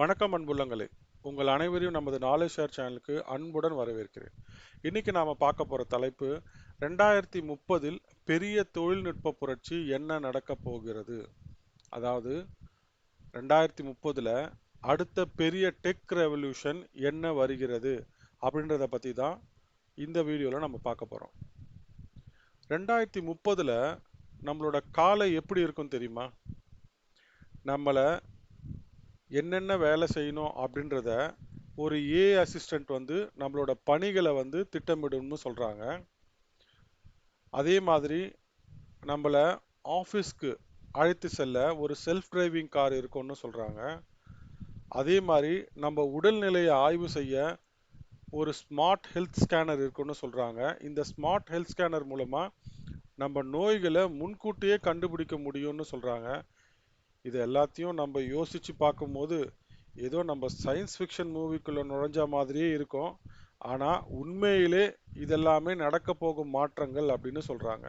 வணக்கம் அன்புள்ளங்களே உங்கள் அனைவரையும் நமது நாலேஜ் ஷேர் சேனலுக்கு அன்புடன் வரவேற்கிறேன். இன்னைக்கு நாம பார்க்க போற தலைப்பு ரெண்டாயிரத்தி முப்பதில் பெரிய தொழில்நுட்ப புரட்சி என்ன நடக்க போகிறது? அதாவது ரெண்டாயிரத்தி முப்பதுல அடுத்த பெரிய டெக் ரெவல்யூஷன் என்ன வருகிறது? அப்படின்றத பத்தி தான் இந்த வீடியோவில் நம்ம பார்க்க போறோம். ரெண்டாயிரத்தி முப்பதுல நம்மளோட காலை எப்படி இருக்கும் தெரியுமா? நம்மளை என்னென்ன வேலை செய்யணும் அப்படின்றத ஒரு ஏ அசிஸ்டண்ட் வந்து நம்மளோட பணிகளை வந்து திட்டமிடும்னு சொல்கிறாங்க அதே மாதிரி நம்மளை ஆஃபீஸ்க்கு அழைத்து செல்ல ஒரு செல்ஃப் டிரைவிங் கார் இருக்கும்னு சொல்கிறாங்க அதே மாதிரி நம்ம உடல்நிலையை ஆய்வு செய்ய ஒரு ஸ்மார்ட் ஹெல்த் ஸ்கேனர் இருக்குன்னு சொல்கிறாங்க இந்த ஸ்மார்ட் ஹெல்த் ஸ்கேனர் மூலமாக நம்ம நோய்களை முன்கூட்டியே கண்டுபிடிக்க முடியும்னு சொல்கிறாங்க இது எல்லாத்தையும் நம்ம யோசித்து பார்க்கும்போது ஏதோ நம்ம சயின்ஸ் ஃபிக்ஷன் மூவிக்குள்ளே நுழைஞ்ச மாதிரியே இருக்கும். ஆனால் உண்மையிலே இதெல்லாமே நடக்க போகும் மாற்றங்கள் அப்படின்னு சொல்கிறாங்க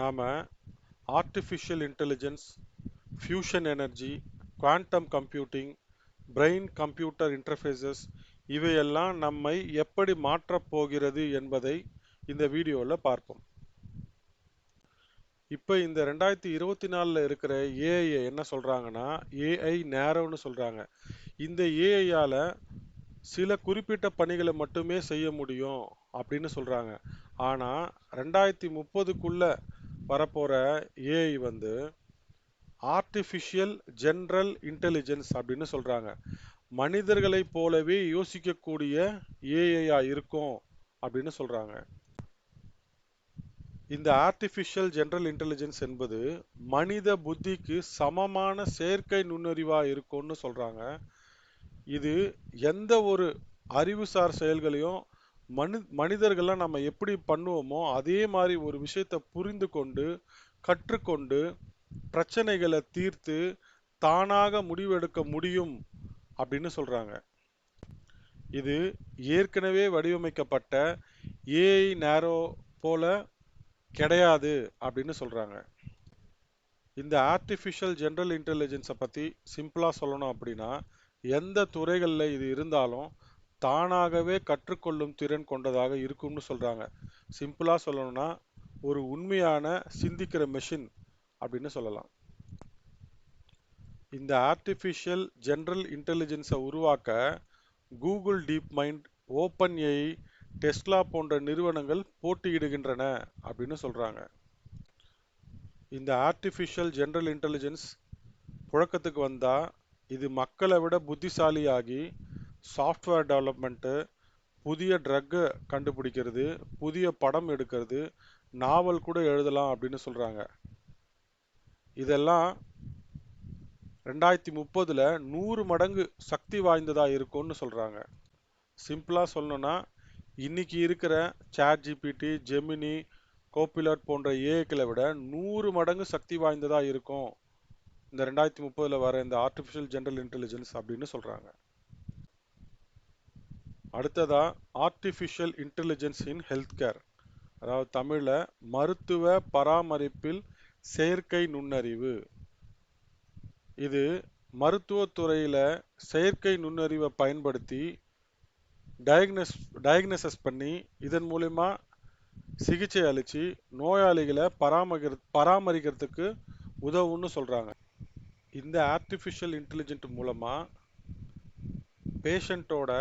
நாம் artificial intelligence fusion energy quantum computing brain computer interfaces இவையெல்லாம் நம்மை எப்படி மாற்றப் போகிறது என்பதை இந்த வீடியோவில் பார்ப்போம். இப்போ இந்த ரெண்டாயிரத்தி இருபத்தி நாலில் இருக்கிற ஏஐ என்ன சொல்கிறாங்கன்னா ஏஐ நேரோன்னு சொல்கிறாங்க இந்த ஏஐயால் சில குறிப்பிட்ட பணிகளை மட்டுமே செய்ய முடியும் அப்படின்னு சொல்கிறாங்க ஆனால் ரெண்டாயிரத்தி முப்பதுக்குள்ளே வரப்போகிற ஏஐ வந்து ஆர்டிஃபிஷியல் ஜென்ரல் இன்டெலிஜென்ஸ் அப்படின்னு சொல்கிறாங்க மனிதர்களைப் போலவே யோசிக்கக்கூடிய ஏஐயாக இருக்கும் அப்படின்னு சொல்கிறாங்க இந்த ஆர்டிஃபிஷியல் ஜென்ரல் இன்டெலிஜென்ஸ் என்பது மனித புத்திக்கு சமமான செயற்கை நுண்ணறிவாக இருக்கும்னு சொல்கிறாங்க இது எந்த ஒரு அறிவுசார் செயல்களையும் மனி மனிதர்கள்லாம் நம்ம எப்படி பண்ணுவோமோ அதே மாதிரி ஒரு விஷயத்தை புரிந்து கொண்டு கற்றுக்கொண்டு பிரச்சனைகளை தீர்த்து தானாக முடிவெடுக்க முடியும் அப்படின்னு சொல்கிறாங்க இது ஏற்கனவே வடிவமைக்கப்பட்ட ஏஐ நேரோ போல கிடையாது அப்படின்னு சொல்கிறாங்க இந்த ஆர்டிஃபிஷியல் ஜென்ரல் இன்டெலிஜென்ஸை பற்றி சிம்பிளாக சொல்லணும் அப்படின்னா எந்த துறைகளில் இது இருந்தாலும் தானாகவே கற்றுக்கொள்ளும் திறன் கொண்டதாக இருக்கும்னு சொல்கிறாங்க சிம்பிளாக சொல்லணும்னா ஒரு உண்மையான சிந்திக்கிற மெஷின் அப்படின்னு சொல்லலாம். இந்த ஆர்டிஃபிஷியல் ஜென்ரல் இன்டெலிஜென்ஸை உருவாக்க Google DeepMind OpenAI Tesla போன்ற நிறுவனங்கள் போட்டியிடுகின்றன அப்படின்னு சொல்கிறாங்க இந்த ஆர்டிஃபிஷியல் ஜென்ரல் இன்டெலிஜென்ஸ் புழக்கத்துக்கு வந்தால் இது மக்களை விட புத்திசாலியாகி சாஃப்ட்வேர் டெவலப்மெண்ட்டு புதிய ட்ரக்கை கண்டுபிடிக்கிறது புதிய படம் எடுக்கிறது நாவல் கூட எழுதலாம் அப்படின்னு சொல்கிறாங்க இதெல்லாம் ரெண்டாயிரத்தி முப்பதில் நூறு மடங்கு சக்தி வாய்ந்ததாக இருக்கும்னு சொல்கிறாங்க சிம்பிளாக சொல்லணுன்னா இன்னைக்கு இருக்கிற சேட் ஜிபிடி ஜெமினி கோபிலட் போன்ற ஏஐக்களை விட நூறு மடங்கு சக்தி வாய்ந்ததாக இருக்கும். இந்த ரெண்டாயிரத்தி முப்பதில் வர இந்த ஆர்டிஃபிஷியல் ஜென்ரல் இன்டெலிஜென்ஸ் அப்படின்னு சொல்கிறாங்க அடுத்ததாக artificial intelligence in health care அதாவது தமிழில் மருத்துவ பராமரிப்பில் செயற்கை நுண்ணறிவு. இது மருத்துவத்துறையில் செயற்கை நுண்ணறிவை பயன்படுத்தி டயக்னஸ் டயக்னசஸ் பண்ணி இதன் மூலயமா சிகிச்சை அளித்து நோயாளிகளை பராமரி பராமரிக்கிறதுக்கு உதவுன்னு சொல்கிறாங்க இந்த ஆர்டிஃபிஷியல் இன்டெலிஜென்ட் மூலமாக பேஷண்ட்டோட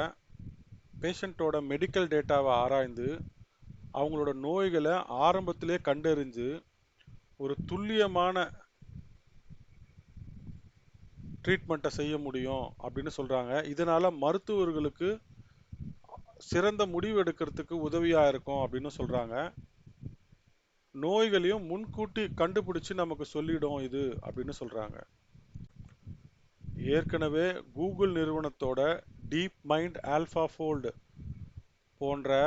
பேஷண்ட்டோட மெடிக்கல் டேட்டாவை ஆராய்ந்து அவங்களோட நோய்களை ஆரம்பத்திலே கண்டறிஞ்சு ஒரு துல்லியமான ட்ரீட்மெண்ட்டை செய்ய முடியும் அப்படின்னு சொல்கிறாங்க இதனால் மருத்துவர்களுக்கு சிறந்த முடிவு எடுக்கிறதுக்கு உதவியா இருக்கும் அப்படின்னு சொல்றாங்க. நோய்களையும் முன்கூட்டி கண்டுபிடிச்சு நமக்கு சொல்லிடும் இது அப்படின்னு சொல்றாங்க. ஏற்கனவே கூகுள் நிறுவனத்தோட டீப் மைண்ட் ஆல்பா ஃபோல்டு போன்ற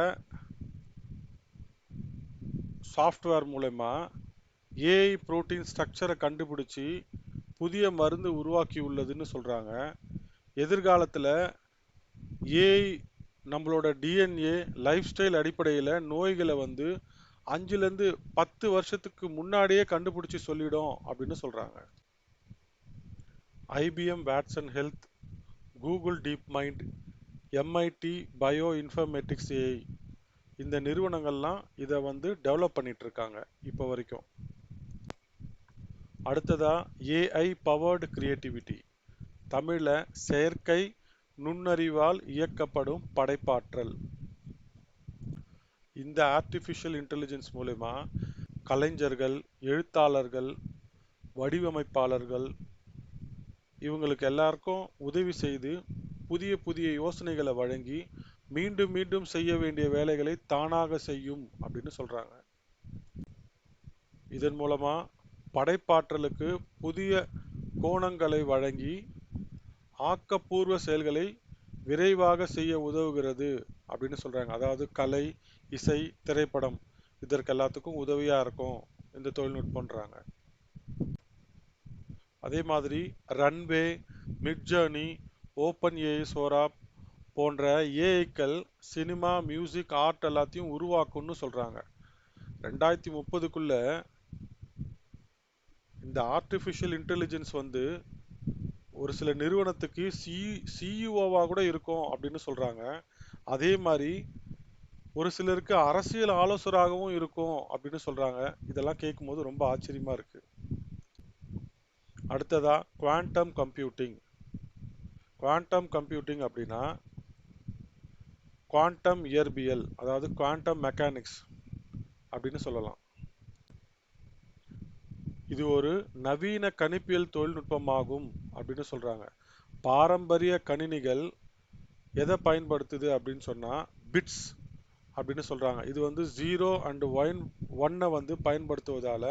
சாஃப்ட்வேர் மூலயமா ஏஐ புரோட்டீன் ஸ்ட்ரக்சரை கண்டுபிடிச்சி புதிய மருந்து உருவாக்கி உள்ளதுன்னு சொல்கிறாங்க எதிர்காலத்தில் ஏஐ நம்மளோட டிஎன்ஏ லைஃப் ஸ்டைல் அடிப்படையில் நோய்களை வந்து அஞ்சுலேருந்து பத்து வருஷத்துக்கு முன்னாடியே கண்டுபிடிச்சி சொல்லிடும் அப்படின்னு சொல்கிறாங்க IBM Watson health Google DeepMind MIT bioinformatics AI இந்த நிறுவனங்கள்லாம் இதை வந்து டெவலப் பண்ணிட்டு இருக்காங்க இப்போ வரைக்கும். அடுத்ததாக ஏஐ பவர்டு கிரியேட்டிவிட்டி தமிழில் செயற்கை நுண்ணறிவால் இயக்கப்படும் படைப்பாற்றல். இந்த ஆர்டிஃபிஷியல் இன்டெலிஜென்ஸ் மூலயமா கலைஞர்கள் எழுத்தாளர்கள் வடிவமைப்பாளர்கள் இவங்களுக்கு எல்லாருக்கும் உதவி செய்து புதிய புதிய யோசனைகளை வழங்கி மீண்டும் மீண்டும் செய்ய வேண்டிய வேலைகளை தானாக செய்யும் அப்படின்னு சொல்கிறாங்க இதன் மூலமாக படைப்பாற்றலுக்கு புதிய கோணங்களை வழங்கி ஆக்கப்பூர்வ செயல்களை விரைவாக செய்ய உதவுகிறது அப்படின்னு சொல்கிறாங்க அதாவது கலை இசை திரைப்படம் இதற்கு எல்லாத்துக்கும் உதவியாக இருக்கும் இந்த தொழில்நுட்பன்றாங்க அதே மாதிரி ரன்வே மிட்ஜர்னி ஓப்பன் ஏஐ சோராப் போன்ற ஏஐக்கள் சினிமா மியூசிக் ஆர்ட் எல்லாத்தையும் உருவாக்கும்னு சொல்கிறாங்க ரெண்டாயிரத்தி முப்பதுக்குள்ளே இந்த ஆர்டிஃபிஷியல் இன்டெலிஜென்ஸ் வந்து ஒரு சில நிறுவனத்துக்கு சி சிஇஓவாக கூட இருக்கும் அப்படின்னு சொல்கிறாங்க அதே மாதிரி ஒரு சிலருக்கு அரசியல் ஆலோசகராகவும் இருக்கும் அப்படின்னு சொல்கிறாங்க இதெல்லாம் கேட்கும்போது ரொம்ப ஆச்சரியமாக இருக்குது அடுத்ததா குவாண்டம் கம்ப்யூட்டிங் குவாண்டம் கம்ப்யூட்டிங் அப்படின்னா குவாண்டம் இயற்பியல் அதாவது குவாண்டம் மெக்கானிக்ஸ் அப்படின்னு சொல்லலாம். இது ஒரு நவீன கணிப்பியல் தொழில்நுட்பமாகும் அப்படின்னு சொல்கிறாங்க பாரம்பரிய கணினிகள் எதை பயன்படுத்துது அப்படின்னு சொன்னால் பிட்ஸ் அப்படின்னு சொல்கிறாங்க இது வந்து ஜீரோ அண்டு ஒன் ஒன்னை வந்து பயன்படுத்துவதால்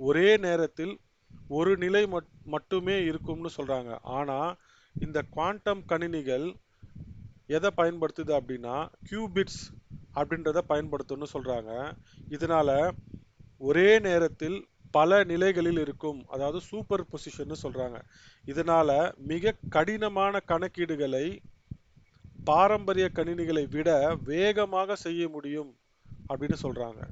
ஒரே நேரத்தில் ஒரு நிலை மட்- மட்டுமே இருக்கும்னு சொல்கிறாங்க ஆனால் இந்த குவாண்டம் கணினிகள் எதை பயன்படுத்துது அப்படின்னா கியூபிட்ஸ் அப்படின்றத பயன்படுத்தணும்னு சொல்கிறாங்க இதனால் ஒரே நேரத்தில் பல நிலைகளில் இருக்கும் அதாவது சூப்பர் பொசிஷன் சொல்கிறாங்க இதனால் மிக கடினமான கணக்கீடுகளை பாரம்பரிய கணினிகளை விட வேகமாக செய்ய முடியும் அப்படின்னு சொல்கிறாங்க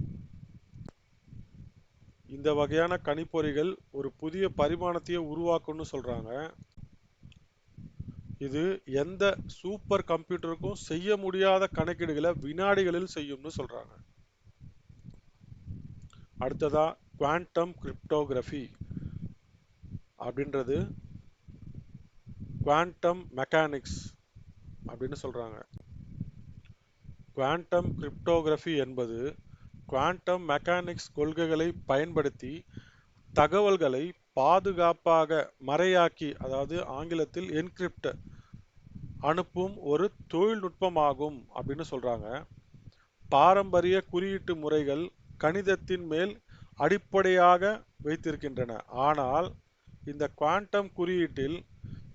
இந்த வகையான கணிப்பொறிகள் ஒரு புதிய பரிமாணத்தையே உருவாக்கும்னு சொல்கிறாங்க இது எந்த சூப்பர் கம்ப்யூட்டருக்கும் செய்ய முடியாத கணக்கீடுகளை வினாடிகளில் செய்யும்னு சொல்கிறாங்க அடுத்ததாக குவாண்டம் கிரிப்டோகிரஃபி அப்படின்றது குவாண்டம் மெக்கானிக்ஸ் அப்படின்னு சொல்கிறாங்க குவாண்டம் கிரிப்டோகிரஃபி என்பது குவாண்டம் மெக்கானிக்ஸ் கொள்கைகளை பயன்படுத்தி தகவல்களை பாதுகாப்பாக மறையாக்கி அதாவது ஆங்கிலத்தில் என்கிரிப்ட் அனுப்பும் ஒரு தொழில்நுட்பமாகும் அப்படின்னு சொல்கிறாங்க பாரம்பரிய குறியீட்டு முறைகள் கணிதத்தின் மேல் அடிப்படையாக வைத்திருக்கின்றன. ஆனால் இந்த குவாண்டம் குறியீட்டில்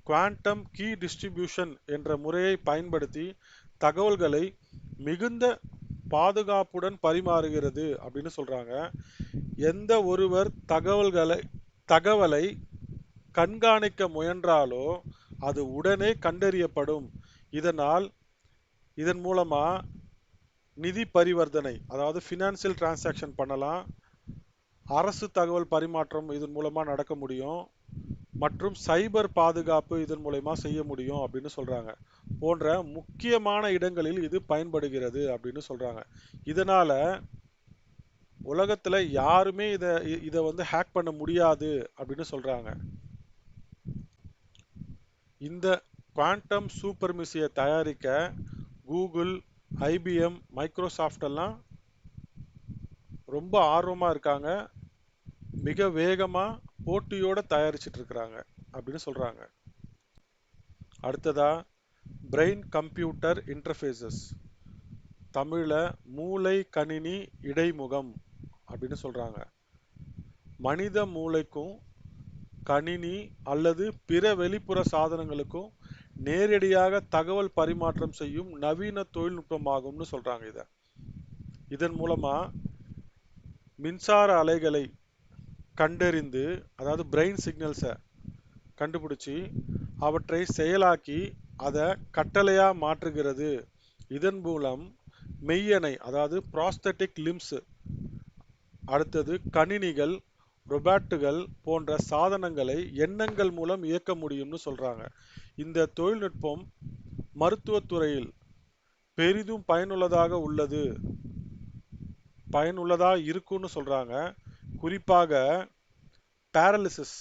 குவாண்டம் கீ டிஸ்ட்ரிபியூஷன் என்ற முறையை பயன்படுத்தி தகவல்களை மிகுந்த பாதுகாப்புடன் பரிமாறுகிறது அப்படின்னு சொல்றாங்க. எந்த ஒருவர் தகவல்களை தகவலை கண்காணிக்க முயன்றாலோ அது உடனே கண்டறியப்படும். இதனால் இதன் மூலமா நிதி பரிவர்த்தனை அதாவது ஃபினான்சியல் டிரான்சாக்ஷன் பண்ணலாம். அரசு தகவல் பரிமாற்றம் இதன் மூலமாக நடக்க முடியும். மற்றும் சைபர் பாதுகாப்பு இதன் மூலயமா செய்ய முடியும் அப்படின்னு சொல்கிறாங்க போன்ற முக்கியமான இடங்களில் இது பயன்படுகிறது அப்படின்னு சொல்கிறாங்க இதனால் உலகத்தில் யாருமே இதை இதை வந்து ஹேக் பண்ண முடியாது அப்படின்னு சொல்கிறாங்க இந்த குவாண்டம் சூப்பர்மிசியை தயாரிக்க கூகுள் ஐபிஎம் மைக்ரோசாஃப்ட் எல்லாம் ரொம்ப ஆர்வமாக இருக்காங்க. மிக வேகமாக போட்டியோட தயாரிச்சிட்டு இருக்கிறாங்க அப்படின்னு சொல்கிறாங்க அடுத்ததா பிரெயின் கம்ப்யூட்டர் இன்டர்ஃபேசஸ் தமிழை மூளை கணினி இடைமுகம் அப்படின்னு சொல்கிறாங்க மனித மூளைக்கும் கணினி அல்லது பிற வெளிப்புற சாதனங்களுக்கும் நேரடியாக தகவல் பரிமாற்றம் செய்யும் நவீன தொழில்நுட்பமாகும்னு சொல்கிறாங்க இதை. இதன் மூலமாக மின்சார அலைகளை கண்டறிந்து அதாவது பிரெயின் சிக்னல்ஸை கண்டுபிடிச்சி அவற்றை செயலாக்கி அதை கட்டளையாக மாற்றுகிறது. இதன் மூலம் மெய்யணை அதாவது ப்ராஸ்தட்டிக் லிம்ஸு அடுத்தது கணினிகள் ரொபாட்டுகள் போன்ற சாதனங்களை எண்ணங்கள் மூலம் இயக்க முடியும்னு சொல்கிறாங்க இந்த தொழில்நுட்பம் மருத்துவத்துறையில் பெரிதும் பயனுள்ளதாக உள்ளது. பயனுள்ளதாக இருக்கும்னு சொல்கிறாங்க குறிப்பாக பேரலிசிஸ்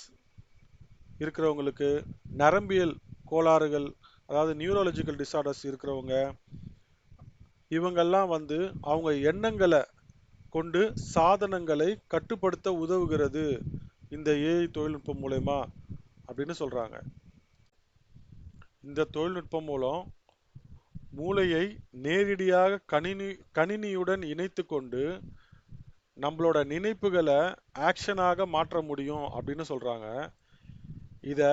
இருக்கிறவங்களுக்கு நரம்பியல் கோளாறுகள் அதாவது நியூரலஜிக்கல் டிசார்டர்ஸ் இருக்கிறவங்க இவங்கெல்லாம் வந்து அவங்க எண்ணங்களை கொண்டு சாதனங்களை கட்டுப்படுத்த உதவுகிறது. இந்த ஏஐ தொழில்நுட்பம் மூலயமா அப்படின்னு சொல்றாங்க. இந்த தொழில்நுட்பம் மூலம் மூளையை நேரடியாக கணினி கணினியுடன் இணைத்து கொண்டு நம்மளோட நினைப்புகளை ஆக்ஷனாக மாற்ற முடியும் அப்படின்னு சொல்கிறாங்க இதை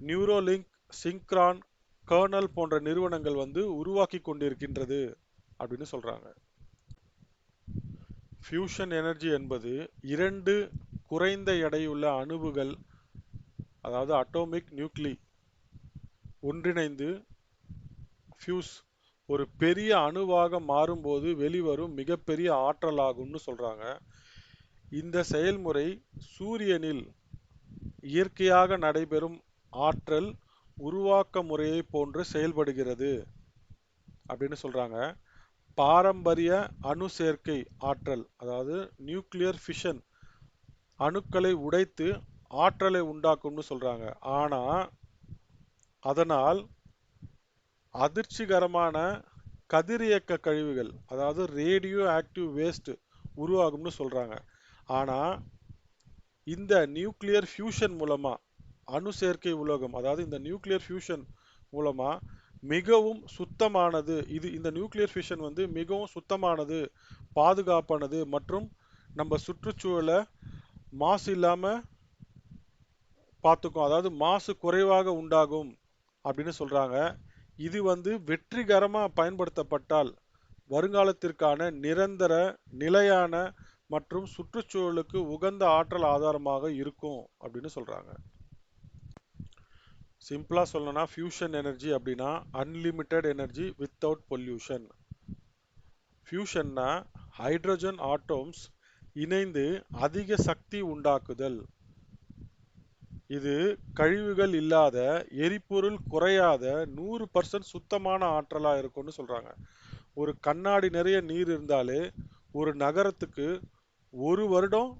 நியூரோலிங்க் சிங்க்ரான் கர்னல் போன்ற நிறுவனங்கள் வந்து உருவாக்கி கொண்டிருக்கின்றது அப்படின்னு சொல்கிறாங்க ஃபியூஷன் எனர்ஜி என்பது இரண்டு குறைந்த எடையுள்ள அணுவுகள் அதாவது அட்டோமிக் நியூக்ளி ஒன்றிணைந்து ஃபியூஸ் ஒரு பெரிய அணுவாக மாறும்போது வெளிவரும் மிகப்பெரிய ஆற்றலாகும்னு சொல்கிறாங்க இந்த செயல்முறை சூரியனில் இயற்கையாக நடைபெறும் ஆற்றல் உருவாக்க முறையை போன்று செயல்படுகிறது அப்படின்னு சொல்கிறாங்க பாரம்பரிய அணு சேர்க்கை ஆற்றல் அதாவது நியூக்ளியர் ஃபிஷன் அணுக்களை உடைத்து ஆற்றலை உண்டாக்கும்னு சொல்கிறாங்க ஆனால் அதனால் அதிர்ச்சிகரமான கதிரியக்க கழிவுகள் அதாவது ரேடியோ ஆக்டிவ் வேஸ்ட்டு உருவாகும்னு சொல்கிறாங்க ஆனால் இந்த நியூக்ளியர் ஃபியூஷன் மூலமாக அணு சேர்க்கை உலோகம் அதாவது இந்த நியூக்ளியர் ஃபியூஷன் மூலமாக மிகவும் சுத்தமானது இது இந்த நியூக்ளியர் ஃபியூஷன் வந்து மிகவும் சுத்தமானது பாதுகாப்பானது மற்றும் நம்ம சுற்றுச்சூழலை மாசு இல்லாமல் பார்த்துக்கும் அதாவது மாசு குறைவாக உண்டாகும் அப்படின்னு சொல்கிறாங்க இது வந்து வெற்றிகரமாக பயன்படுத்தப்பட்டால் வருங்காலத்திற்கான நிரந்தர நிலையான மற்றும் சுற்றுச்சூழலுக்கு உகந்த ஆற்றல் ஆதாரமாக இருக்கும் அப்படின்னு சொல்கிறாங்க சிம்பிளாக சொல்லணும்னா ஃபியூஷன் எனர்ஜி அப்படின்னா அன்லிமிட்டெட் எனர்ஜி வித்தவுட் பொல்யூஷன் ஃபியூஷன்னா ஹைட்ரஜன் ஆட்டோம்ஸ் இணைந்து அதிக சக்தி உண்டாக்குதல். இது கழிவுகள் இல்லாத எரிபொருள் குறையாத நூறு பர்சன்ட் சுத்தமான ஆற்றலாக இருக்கும்னு சொல்கிறாங்க ஒரு கண்ணாடி நிறைய நீர் இருந்தாலே ஒரு நகரத்துக்கு ஒரு வருடம்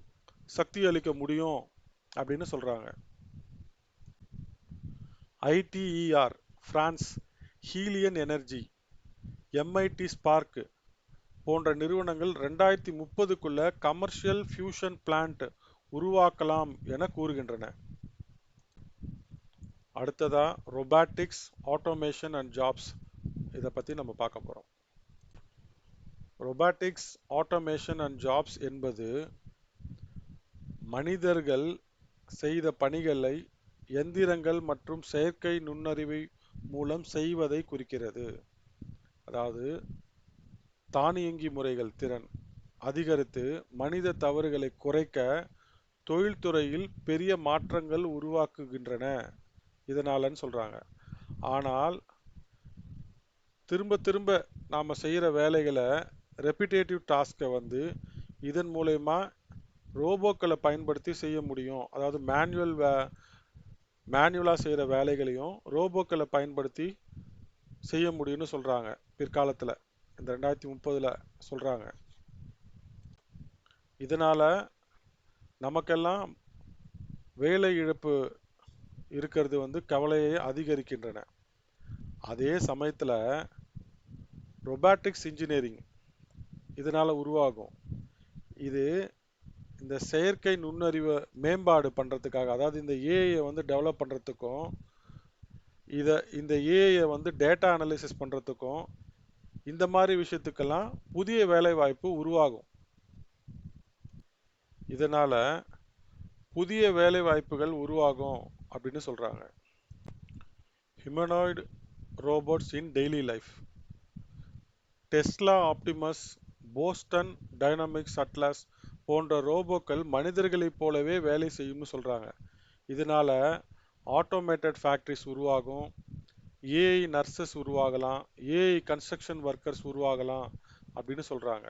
சக்தி அளிக்க முடியும் அப்படின்னு சொல்கிறாங்க ITER France Helion energy MIT SPARC போன்ற நிறுவனங்கள் ரெண்டாயிரத்தி முப்பதுக்குள்ள கமர்ஷியல் ஃபியூஷன் பிளான்ட் உருவாக்கலாம் என கூறுகின்றன. அடுத்ததாக ரொபாட்டிக்ஸ் ஆட்டோமேஷன் அண்ட் ஜாப்ஸ் இதை பற்றி நம்ம பார்க்க போகிறோம் ரொபாட்டிக்ஸ் ஆட்டோமேஷன் அண்ட் ஜாப்ஸ் என்பது மனிதர்கள் செய்த பணிகளை எந்திரங்கள் மற்றும் செயற்கை நுண்ணறிவு மூலம் செய்வதை குறிக்கிறது. அதாவது தானியங்கி முறைகள் திறன் அதிகரித்து மனித தவறுகளை குறைக்க தொழில்துறையில் பெரிய மாற்றங்கள் உருவாக்குகின்றன. இதனாலன்னு சொல்கிறாங்க ஆனால் திரும்ப திரும்ப நாம் செய்கிற வேலைகளை ரெப்பிடேட்டிவ் டாஸ்கை வந்து இதன் மூலயமா ரோபோக்களை பயன்படுத்தி செய்ய முடியும். அதாவது மேனுவல் வே மேனுவலாக செய்கிற வேலைகளையும் ரோபோக்களை பயன்படுத்தி செய்ய முடியும்னு சொல்கிறாங்க பிற்காலத்தில். இந்த ரெண்டாயிரத்தி முப்பதில் சொல்கிறாங்க இதனால் நமக்கெல்லாம் வேலை இழப்பு இருக்கிறது வந்து கவலையை அதிகரிக்கின்றன. அதே சமயத்தில் ரொபாட்டிக்ஸ் இன்ஜினியரிங் இதனால் உருவாகும். இது இந்த செயற்கை நுண்ணறிவை மேம்பாடு பண்ணுறதுக்காக அதாவது இந்த ஏஐயை வந்து டெவலப் பண்ணுறதுக்கும் இதை இந்த ஏஐயை வந்து டேட்டா அனலிசிஸ் பண்ணுறதுக்கும் இந்த மாதிரி விஷயத்துக்கெல்லாம் புதிய வேலைவாய்ப்பு உருவாகும். இதனால் புதிய வேலைவாய்ப்புகள் உருவாகும். அப்படின்னு சொல்கிறாங்க humanoid robots in daily life Tesla Optimus Boston Dynamics Atlas போன்ற ரோபோக்கள் மனிதர்களைப் போலவே வேலை செய்யும்னு சொல்கிறாங்க இதனால் ஆட்டோமேட்டட் ஃபேக்ட்ரிஸ் உருவாகும். ஏஐ நர்சஸ் உருவாகலாம். ஏஐ கன்ஸ்ட்ரக்ஷன் ஒர்க்கர்ஸ் உருவாகலாம் அப்படின்னு சொல்கிறாங்க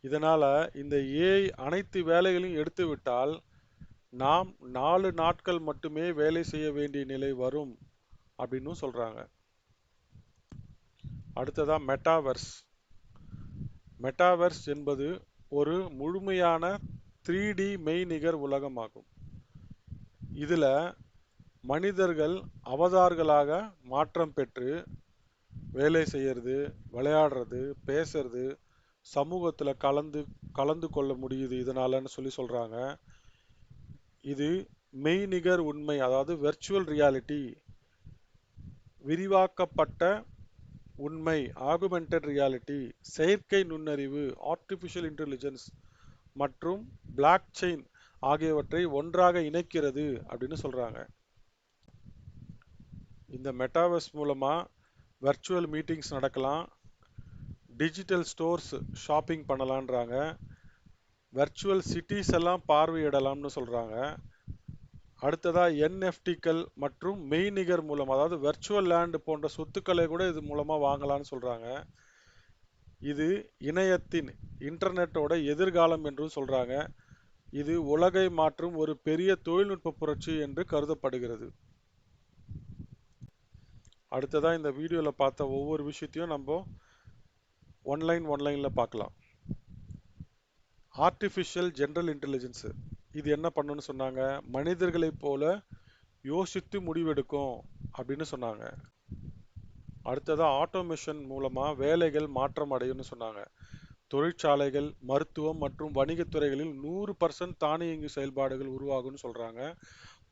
இதனால் இந்த ஏஐ அனைத்து வேலைகளையும் எடுத்து விட்டால் நாம் நாலு நாட்கள் மட்டுமே வேலை செய்ய வேண்டிய நிலை வரும் அப்படின்னு சொல்கிறாங்க அடுத்ததாக மெட்டாவர்ஸ் மெட்டாவர்ஸ் என்பது ஒரு முழுமையான த்ரீ டி மெய்நிகர் உலகமாகும். இதில் மனிதர்கள் அவதார்களாக மாற்றம் பெற்று வேலை செய்யறது விளையாடுறது பேசுறது சமூகத்தில் கலந்து கலந்து கொள்ள முடியுது இதனாலன்னு சொல்லி சொல்கிறாங்க இது மெய்நிகர் உண்மை அதாவது வெர்ச்சுவல் ரியாலிட்டி விரிவாக்கப்பட்ட உண்மை ஆகுமெண்டட் ரியாலிட்டி செயற்கை நுண்ணறிவு ஆர்டிஃபிஷியல் இன்டெலிஜென்ஸ் மற்றும் பிளாக் செயின் ஆகியவற்றை ஒன்றாக இணைக்கிறது அப்படின்னு சொல்கிறாங்க இந்த மெட்டாவர்ஸ் மூலமாக வர்ச்சுவல் மீட்டிங்ஸ் நடக்கலாம் டிஜிட்டல் ஸ்டோர்ஸ் ஷாப்பிங் பண்ணலான்றாங்க. வர்ச்சுவல் சிட்டிஸ் எல்லாம் பார்வையிடலாம்னு சொல்கிறாங்க அடுத்ததாக என்எஃப்டிக்கள் மற்றும் மெய்நிகர் மூலம் அதாவது வெர்ச்சுவல் லேண்ட் போன்ற சொத்துக்களை கூட இது மூலமாக வாங்கலாம்னு சொல்கிறாங்க இது இணையத்தின் இன்டர்நெட்டோட எதிர்காலம் என்றும் சொல்கிறாங்க இது உலகை மாற்றும் ஒரு பெரிய தொழில்நுட்ப புரட்சி என்று கருதப்படுகிறது. அடுத்ததாக இந்த வீடியோவில் பார்த்த ஒவ்வொரு விஷயத்தையும் நம்ம ஒன்லைன் ஒன்லைனில் பார்க்கலாம். ஆர்டிஃபிஷியல் ஜென்ரல் இன்டெலிஜென்ஸு இது என்ன பண்ணுன்னு சொன்னாங்க? மனிதர்களைப் போல யோசித்து முடிவெடுக்கும் அப்படின்னு சொன்னாங்க. அடுத்ததாக ஆட்டோமேஷன் மூலமாக வேலைகள் மாற்றம் அடையும்னு சொன்னாங்க. தொழிற்சாலைகள் மருத்துவம் மற்றும் வணிகத்துறைகளில் நூறு பர்சன்ட் தானியங்கி செயல்பாடுகள் உருவாகும்னு சொல்கிறாங்க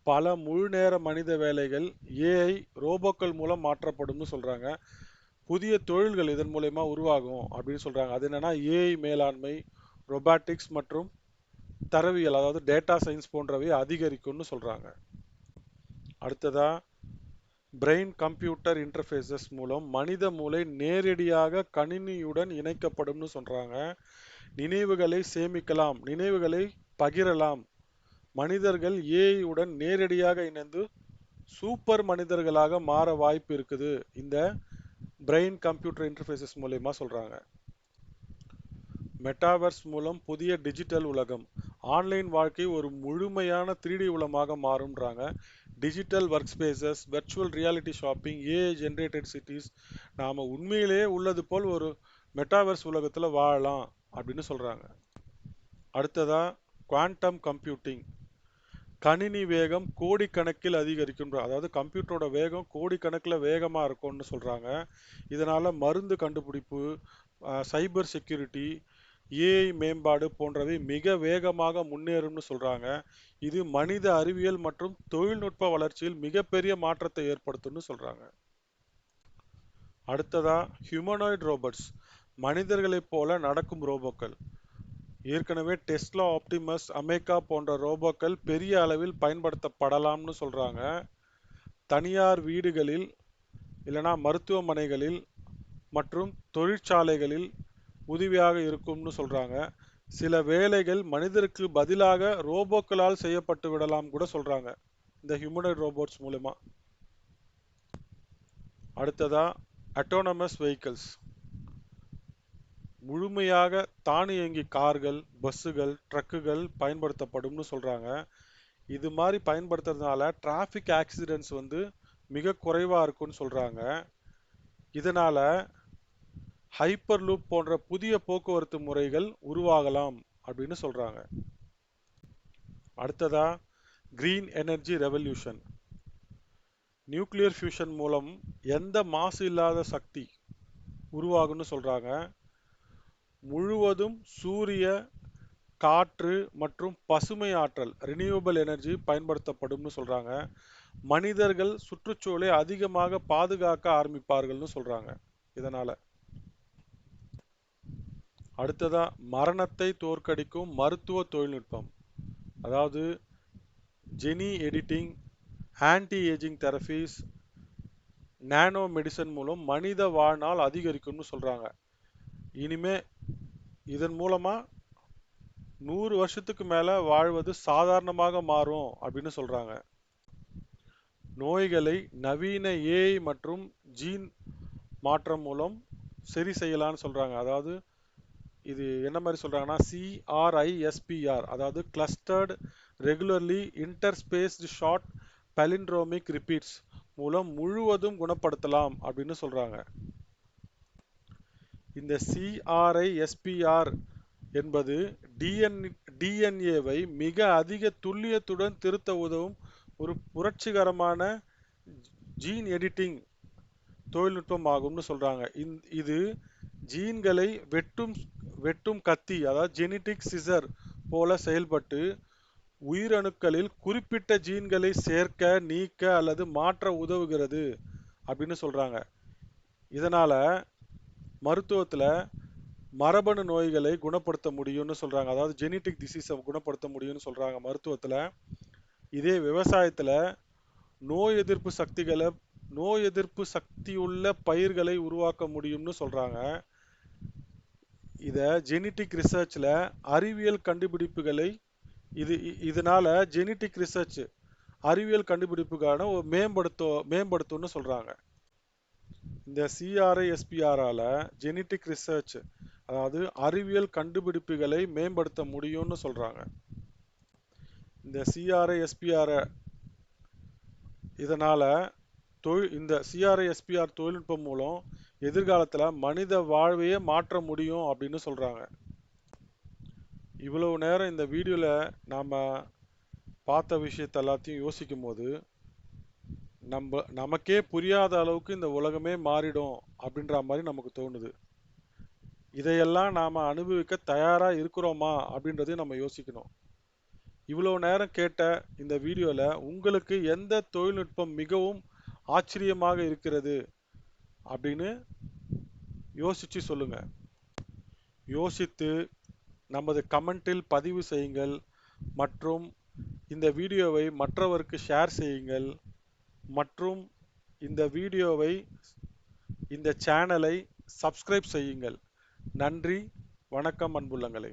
பல முழு நேர மனித வேலைகள் ஏஐ ரோபோக்கள் மூலம் மாற்றப்படும்னு சொல்கிறாங்க புதிய தொழில்கள் இதன் மூலயமா உருவாகும் அப்படின்னு சொல்கிறாங்க அது என்னென்னா ஏஐ மேலாண்மை ரொபாட்டிக்ஸ் மற்றும் தரவியல் அதாவது டேட்டா சயின்ஸ் போன்றவை அதிகரிக்கும்னு சொல்கிறாங்க அடுத்ததா பிரெயின் கம்ப்யூட்டர் இன்டர்ஃபேசஸ் மூலம் மனித மூளை நேரடியாக கணினியுடன் இணைக்கப்படும்னு சொல்கிறாங்க நினைவுகளை சேமிக்கலாம் நினைவுகளை பகிரலாம். மனிதர்கள் ஏஐ உடன் நேரடியாக இணைந்து சூப்பர் மனிதர்களாக மாற வாய்ப்பு இருக்குது. இந்த பிரெயின் கம்ப்யூட்டர் இன்டர்ஃபேசஸ் மூலயமா சொல்கிறாங்க மெட்டாவர்ஸ் மூலம் புதிய டிஜிட்டல் உலகம். ஆன்லைன் வாழ்க்கை ஒரு முழுமையான த்ரீடி உலகமாக மாறும்ன்றாங்க. Digital work spaces virtual reality shopping AI generated cities நாம் உண்மையிலேயே உள்ளது போல் ஒரு மெட்டாவர்ஸ் உலகத்தில் வாழலாம் அப்படின்னு சொல்கிறாங்க அடுத்ததாக குவாண்டம் கம்ப்யூட்டிங். கணினி வேகம் கோடிக்கணக்கில் அதிகரிக்கும் அதாவது கம்ப்யூட்டரோட வேகம் கோடிக்கணக்கில் வேகமாக இருக்கும்னு சொல்கிறாங்க இதனால் மருந்து கண்டுபிடிப்பு சைபர் செக்யூரிட்டி ஏஐ மேம்பாடு போன்றவை மிக வேகமாக முன்னேறும்னு சொல்கிறாங்க இது மனித அறிவியல் மற்றும் தொழில்நுட்ப வளர்ச்சியில் மிகப்பெரிய மாற்றத்தை ஏற்படுத்தும்னு சொல்கிறாங்க அடுத்ததா ஹியூமனாய்ட் ரோபோட்ஸ் மனிதர்களைப் போல நடக்கும் ரோபோக்கள். ஏற்கனவே டெஸ்லா ஆப்டிமஸ் அமேகா போன்ற ரோபோக்கள் பெரிய அளவில் பயன்படுத்தப்படலாம்னு சொல்றாங்க. தனியார் வீடுகளில் இல்லைனா மருத்துவமனைகளில் மற்றும் தொழிற்சாலைகளில் உதவியாக இருக்கும்னு சொல்கிறாங்க சில வேலைகள் மனிதருக்கு பதிலாக ரோபோக்களால் செய்யப்பட்டு விடலாம் கூட சொல்கிறாங்க இந்த ஹியூமனாய்டு ரோபோட்ஸ் மூலமா. அடுத்ததா அட்டோனமஸ் வெஹிக்கிள்ஸ் முழுமையாக தானியங்கி கார்கள் பஸ்ஸுகள் ட்ரக்குகள் பயன்படுத்தப்படும்னு சொல்கிறாங்க இது மாதிரி பயன்படுத்துறதுனால டிராஃபிக் ஆக்சிடென்ட்ஸ் வந்து மிக குறைவாக இருக்கும்னு சொல்கிறாங்க இதனால ஹைப்பர் லூப் போன்ற புதிய போக்குவரத்து முறைகள் உருவாகலாம் அப்படின்னு சொல்கிறாங்க அடுத்ததா green energy revolution nuclear fusion மூலம் எந்த மாசு இல்லாத சக்தி உருவாகும்னு சொல்கிறாங்க முழுவதும் சூரிய காற்று மற்றும் பசுமை ஆற்றல் ரினியூவபிள் எனர்ஜி பயன்படுத்தப்படும்னு சொல்கிறாங்க மனிதர்கள் சுற்றுச்சூழலை அதிகமாக பாதுகாக்க ஆரம்பிப்பார்கள்னு சொல்கிறாங்க இதனால் அடுத்ததாக மரணத்தை தோற்கடிக்கும் மருத்துவ தொழில்நுட்பம். அதாவது gene editing anti ageing therapies nanomedicine மூலம் மனித வாழ்நாள் அதிகரிக்கும்னு சொல்கிறாங்க இனிமே இதன் மூலமாக நூறு வருஷத்துக்கு மேலே வாழ்வது சாதாரணமாக மாறும் அப்படின்னு சொல்கிறாங்க நோய்களை நவீன ஏஐ மற்றும் ஜீன் மாற்றம் மூலம் சரி செய்யலான்னு சொல்கிறாங்க அதாவது இது என்ன மாதிரி சொல்றாங்கன்னா C R I S P R அதாவது clustered regularly interspaced short palindromic repeats மூலம் முழுவதும் குணப்படுத்தலாம் அப்படின்னு சொல்றாங்க. இந்த சிஆர்ஐஎஸ்பிஆர் என்பது டிஎன் டிஎன்ஏவை மிக அதிக துல்லியத்துடன் திருத்த உதவும் ஒரு புரட்சிகரமான ஜீன் எடிட்டிங் தொழில்நுட்பம் ஆகும்னு சொல்றாங்க. இந் இது ஜீன்களை வெட்டும் வெட்டும் கத்தி அதாவது ஜெனிட்டிக் சிசர் போல செயல்பட்டு உயிரணுக்களில் குறிப்பிட்ட ஜீன்களை சேர்க்க நீக்க அல்லது மாற்ற உதவுகிறது அப்படின்னு சொல்கிறாங்க இதனால் மருத்துவத்தில் மரபணு நோய்களை குணப்படுத்த முடியும்னு சொல்கிறாங்க அதாவது ஜெனடிக் டிசீஸை குணப்படுத்த முடியும்னு சொல்கிறாங்க மருத்துவத்தில். இதே விவசாயத்தில் நோய் எதிர்ப்பு சக்திகளை நோய் எதிர்ப்பு சக்தியுள்ள பயிர்களை உருவாக்க முடியும்னு சொல்கிறாங்க இதை ஜெனிட்டிக் ரிசர்ச்சில் அறிவியல் கண்டுபிடிப்புகளை இது இதனால் ஜெனிட்டிக் ரிசர்ச் அறிவியல் கண்டுபிடிப்புக்கான ஒரு மேம்படுத்த மேம்படுத்தும்னு சொல்கிறாங்க இந்த சிஆர்ஐஎஸ்பிஆரால் ஜெனிட்டிக் ரிசர்ச் அதாவது அறிவியல் கண்டுபிடிப்புகளை மேம்படுத்த முடியும்னு சொல்கிறாங்க இந்த சிஆர்ஐஎஸ்பிஆரை இதனால் தொழில் இந்த சிஆர்ஐஎஸ்பிஆர் தொழில்நுட்பம் மூலம் எதிர்காலத்தில் மனித வாழ்வையே மாற்ற முடியும் அப்படின்னு சொல்கிறாங்க இவ்வளவு நேரம் இந்த வீடியோவில் நாம் பார்த்த விஷயத்த எல்லாத்தையும் யோசிக்கும் போது நம்ம நமக்கே புரியாத அளவுக்கு இந்த உலகமே மாறிடும் அப்படின்ற மாதிரி நமக்கு தோணுது. இதையெல்லாம் நாம் அனுபவிக்க தயாராக இருக்கிறோமா அப்படின்றதையும் நம்ம யோசிக்கணும். இவ்வளவு நேரம் கேட்ட இந்த வீடியோவில் உங்களுக்கு எந்த தொழில்நுட்பம் மிகவும் ஆச்சரியமாக இருக்கிறது அப்படின்னு யோசிச்சு சொல்லுங்க. யோசித்து நமது கமெண்டில் பதிவு செய்யுங்கள் மற்றும் இந்த வீடியோவை மற்றவருக்கு ஷேர் செய்யுங்கள் மற்றும் இந்த வீடியோவை இந்த சேனலை சப்ஸ்கிரைப் செய்யுங்கள். நன்றி வணக்கம் அன்புள்ளங்களே.